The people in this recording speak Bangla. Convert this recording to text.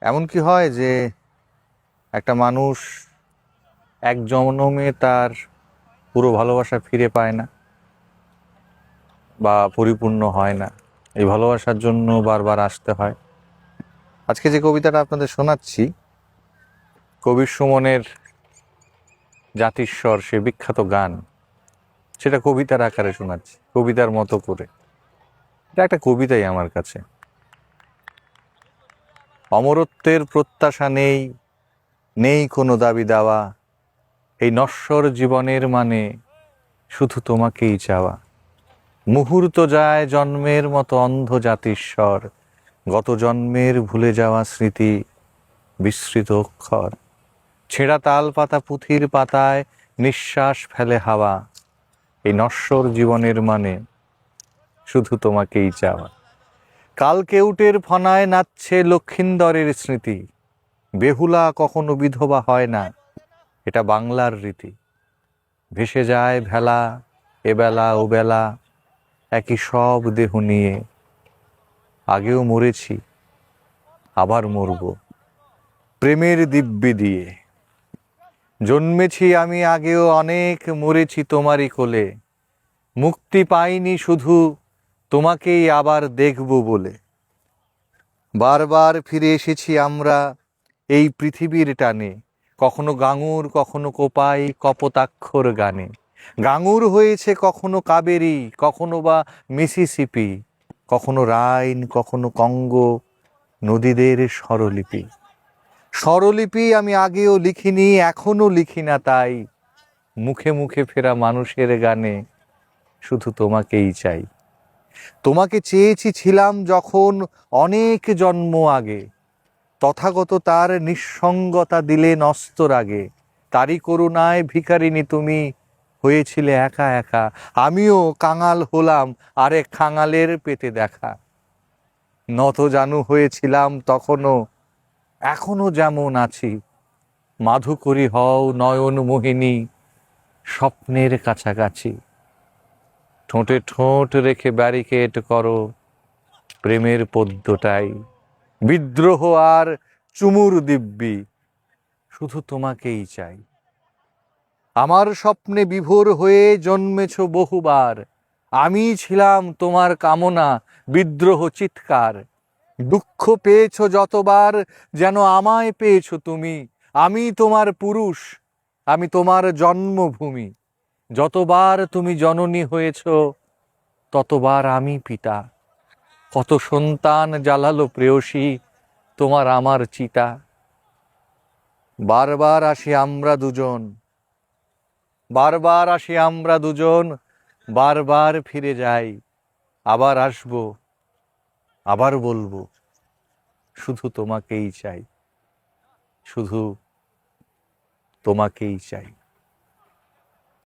এমন কি হয় যে একটা মানুষ এক জন্মে তার পুরো ভালোবাসা ফিরে পায় না বা পরিপূর্ণ হয় না। এই ভালোবাসার জন্য বারবার আসতে হয়। আজকে যে কবিতাটা আপনাদের শোনাচ্ছি কবির সুমনের জাতিস্বর, সে বিখ্যাত গান, সেটা কবিতার আকারে শোনাচ্ছি, কবিতার মতো করে। এটা একটা কবিতাই আমার কাছে। অমরত্বের প্রত্যাশা নেই নেই কোনো দাবি দাওয়া। এই নশ্বর জীবনের মানে শুধু তোমাকেই চাওয়া। মুহূর্ত যায় জন্মের মতো অন্ধ জাতিস্বর গত জন্মের ভুলে যাওয়া স্মৃতি বিস্মৃত অক্ষর। ছেঁড়া তাল পাতা পুঁথির পাতায় নিঃশ্বাস ফেলে হাওয়া। এই নশ্বর জীবনের মানে শুধু তোমাকেই চাওয়া। কাল কেউটের ফনায় নাচছে লক্ষিন্দরের স্মৃতি। বেহুলা কখনো বিধবা হয় না, এটা বাংলার রীতি। ভেসে যায় ভেলা এবেলা ওবেলা একই সব দেহ নিয়ে। আগেও মরেছি, আবার মরব। প্রেমের দিব্যি দিয়ে। জন্মেছি আমি, আগেও অনেক মরেছি তোমারই কোলে। মুক্তি পাইনি শুধু তোমাকেই আবার দেখব বলে। বারবার ফিরে এসেছি আমরা এই পৃথিবীর টানে, কখনো গাঙুর, কখনো কোপাই, কপতাক্ষর গানে। গাঙুর হয়েছে কখনো কাবেরী, কখনো বা মিসিসিপি, কখনো রাইন, কখনো কঙ্গো, নদীদের স্বরলিপি। স্বরলিপি আমি আগেও লিখিনি এখনও লিখি না তাই। মুখে মুখে ফেরা মানুষের গানে, শুধু তোমাকেই চাই। তোমাকে চেয়েছি ছিলাম যখন অনেক জন্ম আগে। তথাগত তার নিঃসঙ্গতা দিলে নস্তর আগে তারই করুণায় ভিখারিনী তুমি হয়েছিলে একা একা। আমিও কাঙাল হলাম, আরেক খাঙালের পেতে দেখা। নত জানু হয়েছিলাম তখনও এখনও যেমন আছি। মাধুকরী হও নয়ন মোহিনী, স্বপ্নের কাছাকাছি। ঠোঁটে ঠোঁট রেখে ব্যারিকেড করো। প্রেমের পদ্যটাই বিদ্রোহ আর চুমুর দিব্যি শুধু তোমাকেই চাই। আমার স্বপ্নে বিভোর হয়ে জন্মেছ বহুবার। আমি ছিলাম তোমার কামনা, বিদ্রোহ চিৎকার। দুঃখ পেয়েছ যতবার, যেন আমায় পেয়েছ তুমি। আমি তোমার পুরুষ, আমি তোমার জন্মভূমি। যতবার তুমি জননী হয়েছ, ততবার আমি পিতা। কত সন্তান জ্বালালো প্রেয়সী তোমার আমার চিতা। বারবার আসি আমরা দুজন, বারবার আসি আমরা দুজন, বারবার ফিরে যাই, আবার আসব, আবার বলব, শুধু তোমাকেই চাই, শুধু তোমাকেই চাই।